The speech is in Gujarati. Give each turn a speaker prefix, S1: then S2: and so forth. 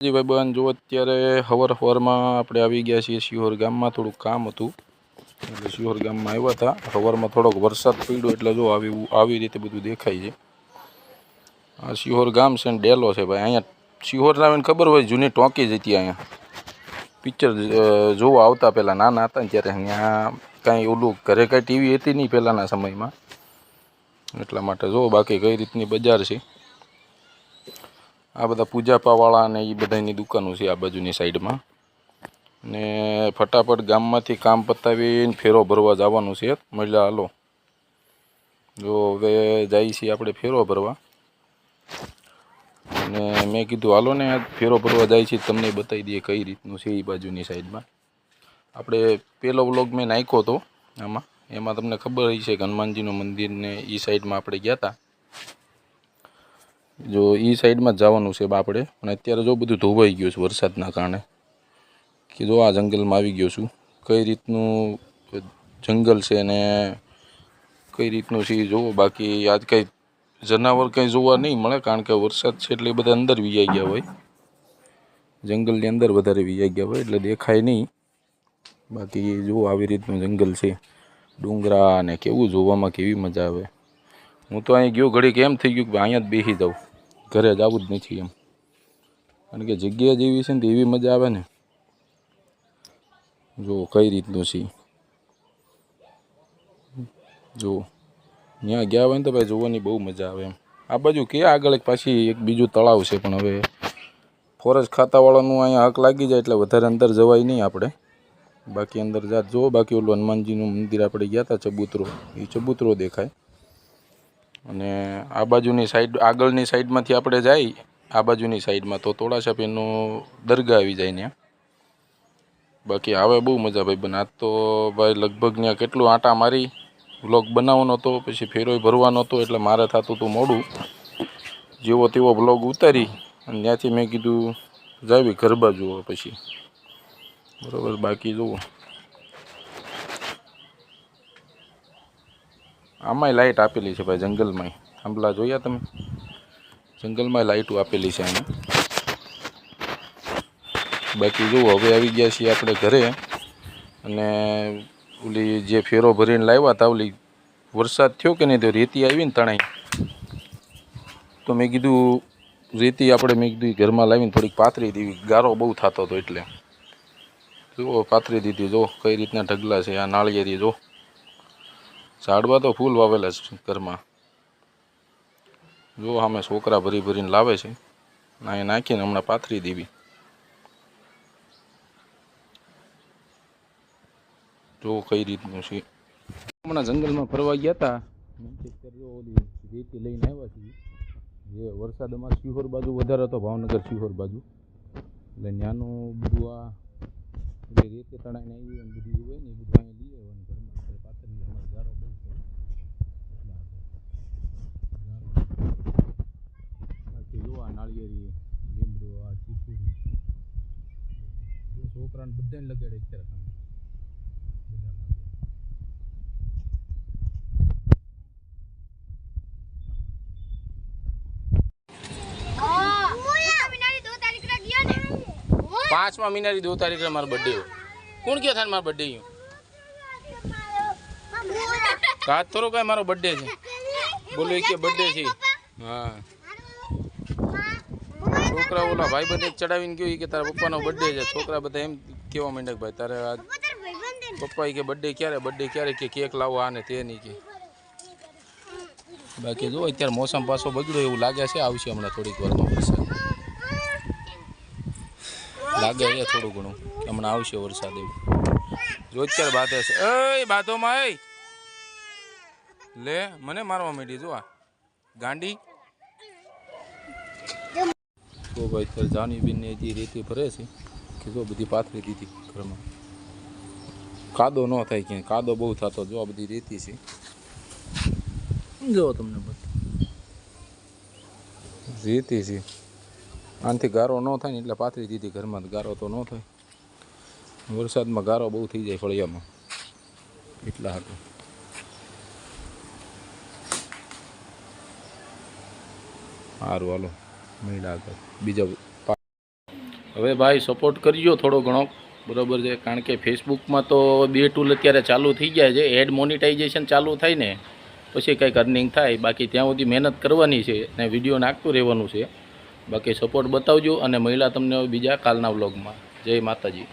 S1: જી ભાઈબંધ, જો અત્યારે હવર હવરમાં આપણે આવી ગયા છીએ શિહોર ગામમાં, થોડુંક કામ હતું. એટલે શિહોર ગામમાં આવ્યા હતા. હવરમાં થોડોક વરસાદ પડ્યો એટલે જો આવી આવી રીતે બધું દેખાય છે. આ શિહોર ગામ છે ને ડેલો છે ભાઈ. અહીંયા શિહોર આવીને ખબર હોય, જૂની ટોકી જ હતી અહીંયા. પિક્ચર જોવા આવતા પહેલાં નાના હતા ને ત્યારે અહીંયા કાંઈ ઓલું ઘરે કાંઈ ટીવી હતી નહીં પહેલાંના સમયમાં. એટલા માટે જો બાકી કઈ રીતની બજાર છે. આ બધા પૂજાપાવાળા ને એ બધાની દુકાનો છે આ બાજુની સાઈડમાં. ને ફટાફટ ગામમાંથી કામ પતાવીને ફેરો ભરવા જવાનું છે. મહિલા, હાલો. જો હવે જાય છીએ આપણે ફેરો ભરવા. અને મેં કીધું, હાલો ને ફેરો ભરવા જાય છે. તમને બતાવી દઈએ કઈ રીતનું છે એ બાજુની સાઈડમાં. આપણે પહેલો વ્લોગ મેં નાખ્યો હતો આમાં. એમાં તમને ખબર હશે કે હનુમાનજીનું મંદિર ને એ સાઈડમાં આપણે ગયા હતા જો એ સાઈડમાં જ જવાનું છે આપણે અને અત્યારે જો બધું ધોવાઈ ગયું છે વરસાદના કારણે. કે જો આ જંગલમાં આવી ગયો છું. કઈ રીતનું જંગલ છે ને કઈ રીતનું છે એ જોવો. બાકી આજ કંઈ જનાવર કંઈ જોવા નહીં મળે, કારણ કે વરસાદ છે એટલે બધા અંદર વિયાઈ ગયા હોય. જંગલની અંદર વધારે વિયાઈ ગયા હોય, એટલે દેખાય નહીં. બાકી જુઓ આવી રીતનું જંગલ છે. ડુંગરા ને કેવું જોવામાં કેવી મજા આવે. હું તો અહીં ગયો, ઘડીક એમ થઈ ગયું કે અહીંયા જ બેસી જાઉં. ઘરે જવું જ નથી એમ. કારણ કે જગ્યા જેવી છે ને તો એવી મજા આવે ને. જો કઈ રીતનું છે જો ત્યાં ગયા હોય ને તો ભાઈ જોવાની બહુ મજા આવે એમ. આ બાજુ કે આગળ એક પાછી એક બીજું તળાવ છે પણ હવે ફોરેસ્ટ ખાતાવાળાનું અહીંયા હક લાગી જાય એટલે વધારે અંદર જવાય નહીં આપણે. બાકી અંદર જાત જુઓ બાકી ઓલું હનુમાનજીનું મંદિર આપણે ગયા હતા ચબૂતરો. એ ચબૂતરો દેખાય. અને આ બાજુની સાઈડ આગળની સાઈડમાંથી આપણે જાય, આ બાજુની સાઈડમાં તો તોડાસા પેનનો દરગાહ આવી જાય ત્યાં. બાકી આવે બહુ મજા ભાઈ બને. આજ તો ભાઈ લગભગ ત્યાં કેટલું આટા મારી વ્લોગ બનાવવાનો હતો પછી ફેરોય ભરવાનો હતો એટલે મારે થતું હતું મોડું. જેવો તેવો વ્લોગ ઉતારી, અને ત્યાંથી મેં કીધું, જાવી ઘર બાજુ પછી. બરાબર, બાકી જુઓ આમાંય લાઇટ આપેલી છે ભાઈ, જંગલમાંય. થાંભલા જોયા તમે? જંગલમાં લાઇટો આપેલી છે અહીંયા બાકી જુઓ, હવે આવી ગયા છીએ આપણે ઘરે. અને ઓલી જે ફેરો ભરીને લાવ્યા હતા, ઓલી વરસાદ થયો કે નહીં, તો રેતી આવી ને તણાઈ. તો મેં કીધું, રેતી આપણે, મેં કીધું ઘરમાં લાવીને થોડીક પાથરી દીધી. ગારો બહુ થતો હતો એટલે. જુઓ, પાથરી દીધી જો કઈ રીતના ઢગલા છે, આ નાળિયેરી જો ઝાડવા તો ફૂલ વાવેલા છે ઘરમાં. જો અમે છોકરા ભરી ભરીને લાવે છે, ના એ નાખીને હમણાં પાથરી દેવી. જો કઈ રીતનું છે. હમણાં જંગલમાં ફરવા ગયા હતા. રેતી લઈને આવ્યા છીએ. જે વરસાદ અમારે શિહોર બાજુ વધારે હતો, ભાવનગર શિહોર બાજુ. એટલે ત્યાંનું બધું આ રેતી તણાઈને આવી બધું હોય ને એ બધું અહીંયા લઈ આવ્યું પાથરી અમારે ગારો બહુ. બાકી આ છોકરાને બધાને લગાડે અત્યારે કામ પાંચમા મહિનાની દો તારીખે મારો બર્થડે કોણ કયો થાય મારો બર્થડે કાત થોડો કાંઈ મારો બર્થડે છે. બોલો એ કે બર્થડે છે. હા. છોકરા ઓલા ભાઈ બંધ ચડાવીને ગયો કે તારા પપ્પાનો બર્થડે છે. છોકરા બધા એમ કેવા માંડે ભાઈ તારે આ પપ્પા કે બર્થડે ક્યારે? બર્થડે ક્યારે કે કેક લાવો, આને તે નહીં કે. બાકી જો અત્યારે મોસમ પાછો બગડ્યો એવું લાગે છે. આવશે હમણાં થોડીક વારમાં વરસાદ. લાગે છે થોડું ઘણું. હમણાં આવશે વરસાદ એવું. જો અત્યારે બાધે છે. એ બાધોમાં એ! લે, મને મારવા માંડી જો આ. ગાંડી. તો ભાઈ અત્યારે જાની બેનને જે રેતી ભરે છે, કે જો બધી પાથરી દીધી ઘરમાં. કાદો ન થાય ક્યાંય, કાદો બહુ થતો, જો આ બધી રેતી છે. જો તમને રેતી છે. આનાથી ગારો ન થાય ને એટલે પાથરી દીધી ઘરમાં ગારો તો ન થાય. વરસાદમાં ગારો બહુ થઈ જાય ફળિયામાં. એટલા હાટું. સારું હાલો. મળ્યા આગળ. બીજા હવે ભાઈ સપોર્ટ કરજો થોડો ઘણો. બરાબર છે, કારણ કે ફેસબુકમાં તો બે ટૂલ અત્યારે ચાલુ થઈ ગયા છે. એડ મોનિટાઇઝેશન ચાલુ થાય ને, પછી કંઈક અર્નિંગ થાય. બાકી ત્યાં સુધી મહેનત કરવાની છે અને વીડિયો નાખતું રહેવાનું છે. બાકી સપોર્ટ બતાવજો અને મહિલા તમને બીજા કાલના વ્લોગમાં જય માતાજી.